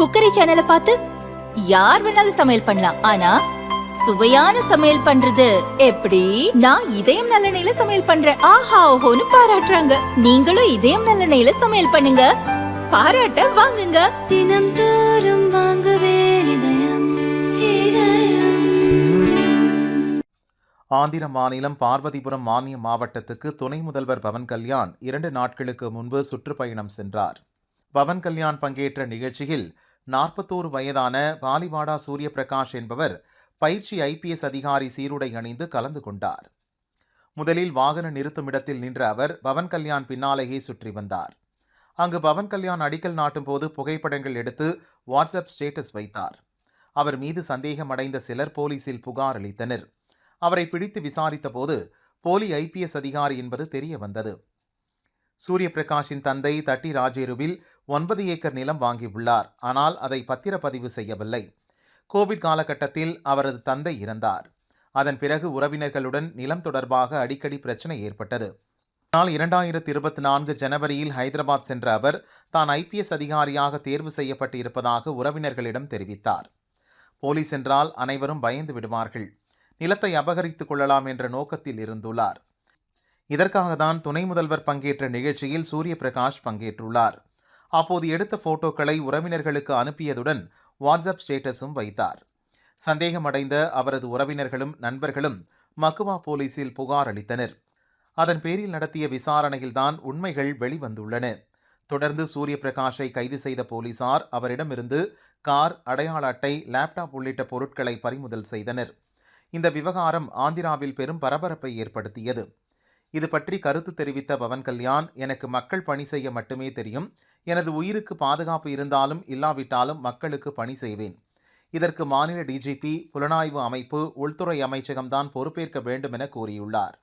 Cookery சேனலை பார்த்து யார் வேணாலும் சமையல் பண்ணலாம். ஆனா சுவையான சமையல் பண்றது எப்படி? நான் இதயம் நல்லெண்ணெயில சமையல் பண்றேன். ஆஹா ஓஹோன்னு பாராட்டுறாங்க. நீங்களும் இதயம் நல்லெண்ணெயில சமையல் பண்ணுங்க. பாராட்ட வாங்குங்க. தினம் தோறும் வாங்குவே இதயம் இதயம். ஆந்திர மாநிலம் பார்வதிபுரம் மானிய மாவட்டத்துக்கு துணை முதல்வர் பவன் கல்யாண் இரண்டு நாட்களுக்கு முன்பு சுற்றுப்பயணம் சென்றார். பவன் கல்யாண் பங்கேற்ற நிகழ்ச்சியில் நாற்பத்தோரு வயதான பாலிவாடா சூரிய பிரகாஷ் என்பவர் பயிற்சி ஐபிஎஸ் அதிகாரி சீருடை அணிந்து கலந்து கொண்டார். முதலில் வாகன நிறுத்துமிடத்தில் நின்ற அவர் பவன் கல்யாண் பின்னாலேயே சுற்றி வந்தார். அங்கு பவன் கல்யாண் அடிக்கல் நாட்டும் போது புகைப்படங்கள் எடுத்து வாட்ஸ்அப் ஸ்டேட்டஸ் வைத்தார். அவர் மீது சந்தேகமடைந்த சிலர் போலீசில் புகார் அளித்தனர். அவரை பிடித்து விசாரித்த போது போலி ஐபிஎஸ் அதிகாரி என்பது தெரிய வந்தது சூரிய பிரகாஷின் தந்தை தட்டி ராஜேருவில் ஒன்பது ஏக்கர் நிலம் வாங்கியுள்ளார். ஆனால் அதை பத்திரப்பதிவு செய்யவில்லை. கோவிட் காலகட்டத்தில் அவரது தந்தை இறந்தார். அதன் பிறகு உறவினர்களுடன் நிலம் தொடர்பாக அடிக்கடி பிரச்சனை ஏற்பட்டது. ஆனால் இரண்டாயிரத்தி இருபத்தி நான்கு ஜனவரியில் ஹைதராபாத் சென்ற அவர் தான் ஐபிஎஸ் அதிகாரியாக தேர்வு செய்யப்பட்டு இருப்பதாக உறவினர்களிடம் தெரிவித்தார். போலீஸ் என்றால் அனைவரும் பயந்து விடுவார்கள். நிலத்தை அபகரித்துக் கொள்ளலாம் என்ற நோக்கத்தில் இருந்துள்ளார். இதற்காக தான் துணை முதல்வர் பங்கேற்ற நிகழ்ச்சியில் சூரிய பிரகாஷ் பங்கேற்றுள்ளார். அப்போது எடுத்த போட்டோக்களை உறவினர்களுக்கு அனுப்பியதுடன் வாட்ஸ்அப் ஸ்டேட்டஸும் வைத்தார். சந்தேகமடைந்த அவரது உறவினர்களும் நண்பர்களும் மக்குவா போலீசில் புகார் அளித்தனர். அதன் பேரில் நடத்திய விசாரணையில்தான் உண்மைகள் வெளிவந்துள்ளன. தொடர்ந்து சூரிய பிரகாஷை கைது செய்த போலீசார் அவரிடமிருந்து கார் அடையாள அட்டை லேப்டாப் உள்ளிட்ட பொருட்களை பறிமுதல் செய்தனர். இந்த விவகாரம் ஆந்திராவில் பெரும் பரபரப்பை ஏற்படுத்தியது. இது பற்றி கருத்து தெரிவித்த பவன் கல்யாண் எனக்கு மக்கள் பணி செய்ய மட்டுமே தெரியும். எனது உயிருக்கு பாதுகாப்பு இருந்தாலும் இல்லாவிட்டாலும் மக்களுக்கு பணி செய்வேன். இதற்கு மாநில டிஜிபி புலனாய்வு அமைப்பு உள்துறை அமைச்சகம்தான் பொறுப்பேற்க வேண்டும் என கூறியுள்ளார்.